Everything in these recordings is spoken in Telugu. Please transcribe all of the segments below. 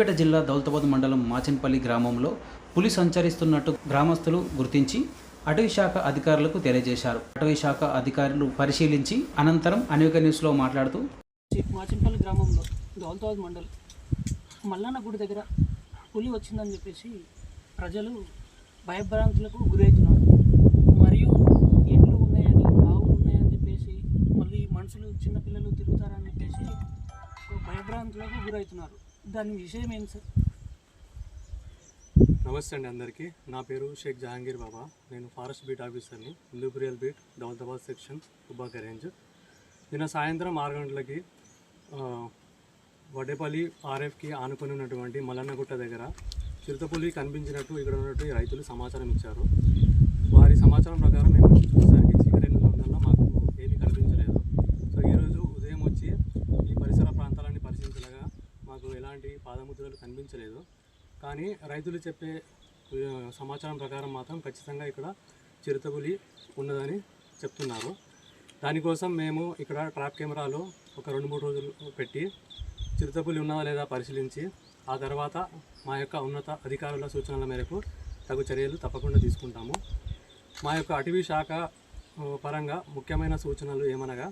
సిద్దిపేట జిల్లా దౌలతాబాద్ మండలం మాచన్పల్లి గ్రామంలో పులి సంచరిస్తున్నట్టు గ్రామస్తులు గుర్తించి అటవీ శాఖ అధికారులకు తెలియజేశారు. అటవీ శాఖ అధికారులు పరిశీలించి అనంతరం అనేక న్యూస్లో మాట్లాడుతూ మాచింపల్లి గ్రామంలో దౌలతాబాద్ మండలం మల్లన్న గుడి దగ్గర పులి వచ్చిందని చెప్పేసి ప్రజలు భయభ్రాంతులకు గురవుతున్నారు. మరియు ఎడ్లు ఉన్నాయని ఆవులు ఉన్నాయని చెప్పేసి మళ్ళీ మనుషులు చిన్నపిల్లలు తిరుగుతారని చెప్పేసి భయభ్రాంతులకు గురవుతున్నారు. దాని విషయం ఏంటి సార్? నమస్తే అండి అందరికీ. నా పేరు షేక్ జహాంగీర్ బాబా. నేను ఫారెస్ట్ బీట్ ఆఫీసర్ని లిబరియల్ బీట్ దౌలతాబాద్ సెక్షన్ ఉబాక రేంజ్ నిన్న సాయంత్రం ఆరు గంటలకి వడేపల్లి వడ్డేపల్లి ఆర్ఎఫ్కి ఆనుకొని ఉన్నటువంటి మల్లన్నగుట్ట దగ్గర చిరుతపులి కనిపించినట్టు ఇక్కడ ఉన్నట్టు రైతులు సమాచారం ఇచ్చారు. వారి సమాచారం ప్రకారం మేము చూసేసరికి చీకటి ఎనిమిది వందల మాకు ఏమీ కనిపించలేదు సో ఈరోజు ఉదయం వచ్చి ఈ పరిసర ప్రాంతాలన్నీ పరిశీలించగా మాకు ఎలాంటి కనిపించలేదు. కానీ రైతులు చెప్పే సమాచారం ప్రకారం మాత్రం ఖచ్చితంగా ఇక్కడ చిరుతపులి ఉన్నదని చెప్తున్నారు. దానికోసం మేము ఇక్కడ ట్రాప్ కెమెరాలు ఒక రెండు మూడు రోజులు పెట్టి చిరుతపులి ఉన్నదా లేదా పరిశీలించి ఆ తర్వాత మా యొక్క ఉన్నత అధికారుల సూచనల మేరకు తగు చర్యలు తప్పకుండా తీసుకుంటాము. మా యొక్క అటవీ శాఖ పరంగా ముఖ్యమైన సూచనలు ఏమనగా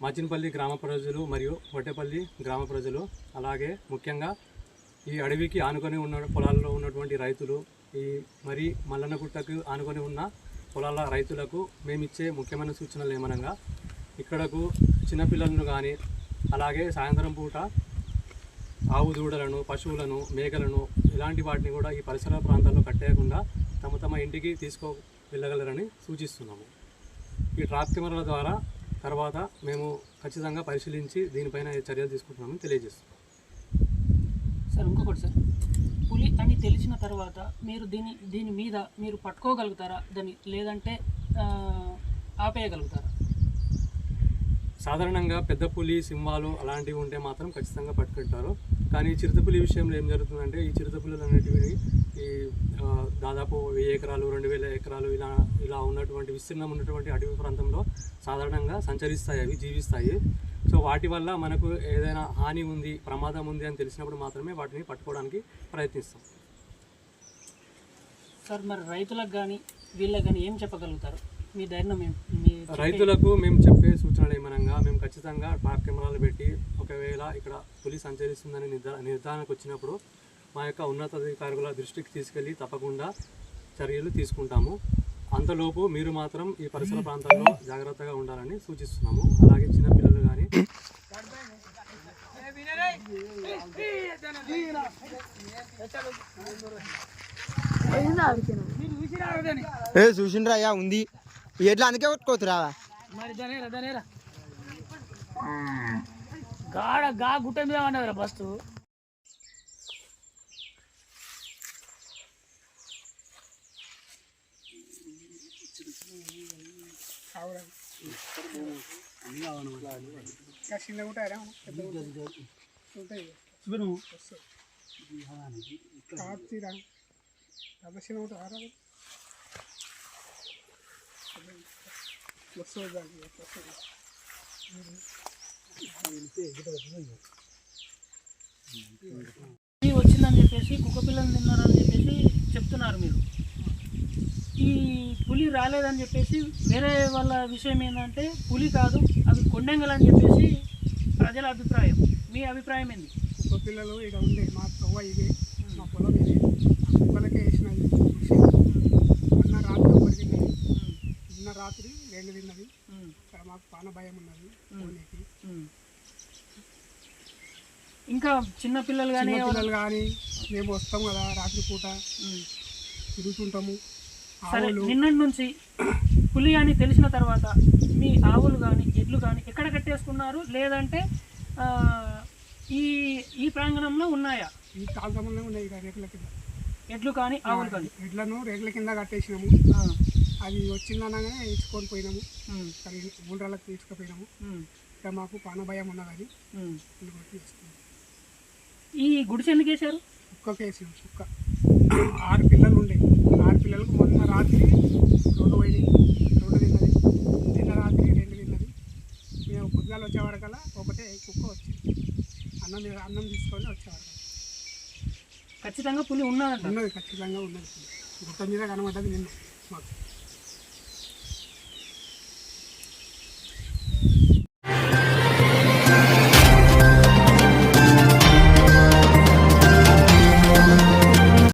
మాచినపల్లి గ్రామ ప్రజలు మరియు వట్టెపల్లి గ్రామ ప్రజలు అలాగే ముఖ్యంగా ఈ అడవికి ఆనుకొని ఉన్న పొలాల్లో ఉన్నటువంటి రైతులు ఈ మరి మల్లన్నగుట్టకు ఆనుకొని ఉన్న పొలాల రైతులకు మేమిచ్చే ముఖ్యమైన సూచనలు ఏమనగా ఇక్కడకు చిన్నపిల్లలను కానీ అలాగే సాయంత్రం పూట ఆవు దూడలను పశువులను మేకలను ఇలాంటి వాటిని కూడా ఈ పరిసర ప్రాంతాల్లో కట్టేయకుండా తమ తమ ఇంటికి తీసుకో వెళ్ళగలరని సూచిస్తున్నాము. ఈ ట్రాప్ కెమెరాల ద్వారా తర్వాత మేము ఖచ్చితంగా పరిశీలించి దీనిపైన చర్యలు తీసుకుంటున్నామని తెలియజేస్తున్నాం. సార్ ఇంకొకటి సార్. పులి అని తెలిసిన తర్వాత మీరు దీని దీని మీద మీరు పట్టుకోగలుగుతారా? దాన్ని లేదంటే ఆపేయగలుగుతారా? సాధారణంగా పెద్ద పులి సింహాలు అలాంటివి ఉంటే మాత్రం ఖచ్చితంగా పట్టుకుంటారు. కానీ చిరుతపులి విషయంలో ఏం జరుగుతుందంటే ఈ చిరుతపులులు అనేటివి ఈ దాదాపు వెయ్యి ఎకరాలు రెండు వేల ఎకరాలు ఇలా ఇలా ఉన్నటువంటి విస్తీర్ణం ఉన్నటువంటి అడవి ప్రాంతంలో సాధారణంగా సంచరిస్తాయి అవి జీవిస్తాయి. సో వాటి వల్ల మనకు ఏదైనా హాని ఉంది ప్రమాదం ఉంది అని తెలిసినప్పుడు మాత్రమే వాటిని పట్టుకోవడానికి ప్రయత్నిస్తాం. సార్ మరి రైతులకు కానీ వీళ్ళకి కానీ ఏం చెప్పగలుగుతారు? మీ ధైర్యం రైతులకు మేము చెప్పే సూచనలు ఏమనగా మేము ఖచ్చితంగా ట్రాప్ కెమెరాలు పెట్టి ఒకవేళ ఇక్కడ పులి సంచరిస్తుందని నిర్ధా నిర్ధారణకు వచ్చినప్పుడు మా యొక్క ఉన్నతాధికారుల దృష్టికి తీసుకెళ్ళి తప్పకుండా చర్యలు తీసుకుంటాము. అంతలోపు మీరు మాత్రం ఈ పరిసర ప్రాంతాల్లో జాగ్రత్తగా ఉండాలని సూచిస్తున్నాము. అలాగే చిన్నపిల్లలు కానీ ఏ చూసిండ్రా అయ్యా ఉంది. ఎట్లా అందుకే కొట్టుకోతురా? గాడ గా గుట్ట మీద ఉన్నదిరా బస్సు. పులి వచ్చిందని చెప్పేసి రాలేదని చెప్పేసి వేరే వాళ్ళ విషయం ఏంటంటే పులి కాదు అవి కొండెంగలు అని చెప్పేసి ప్రజల అభిప్రాయం. మీ అభిప్రాయం ఏంది? కుక్క పిల్లలు ఇక్కడ ఉండే మా తవ్వ ఇదే మా పొలం ఇదే. ఆ కుక్కలకే వేసినది మొన్న రాత్రి ఒకటి తిన్నది. నిన్న రాత్రి రెండు తిన్నది. ఇక్కడ మాకు పాన భయం ఉన్నది పోనీకి. ఇంకా చిన్న పిల్లలు కానీ పిల్లలు కానీ మేము వస్తాం కదా రాత్రి పూట తిరుగుతుంటాము. సరే నిన్నటి నుంచి పులి అని తెలిసిన తర్వాత మీ ఆవులు కానీ ఎడ్లు కానీ ఎక్కడ కట్టేసుకున్నారు? లేదంటే ఈ ఈ ప్రాంగణంలో ఉన్నాయా? ఈ కాల్తమంలో ఉన్నాయి రేకుల కింద. ఎడ్లు కానీ ఆవులు కానీ. ఎడ్లను రేకుల కింద కట్టేసినాము. అది వచ్చిందనగానే ఇచ్చుకొని పోయినాము. గుండ్రాలకు తీసుకుపోయినాము. ఇక మాకు పాన భయం ఉన్నది అది. ఉమ్. అందుకు తీసుకున్నాం. ఈ గుడిసె ఎందుకు వేశారు? కుక్క కేసినాం కుక్క. ఆరు పిల్లలు ఉండే. ఆరు పిల్లలకు మొన్న రాత్రి రెండు పోయినాయి. రెండు తిన్నది. నిన్న రాత్రి రెండు తిన్నది. మేము పొద్దుగాలు వచ్చేవరకల్లా ఒకటే కుక్క వచ్చింది. అన్నం అన్నం తీసుకొని వచ్చేవరకల్లా ఖచ్చితంగా పులి ఉన్నదంట. ఉన్నది ఖచ్చితంగా ఉన్నది. గుట్ట మీద కనబడ్డది నిన్న మాకు.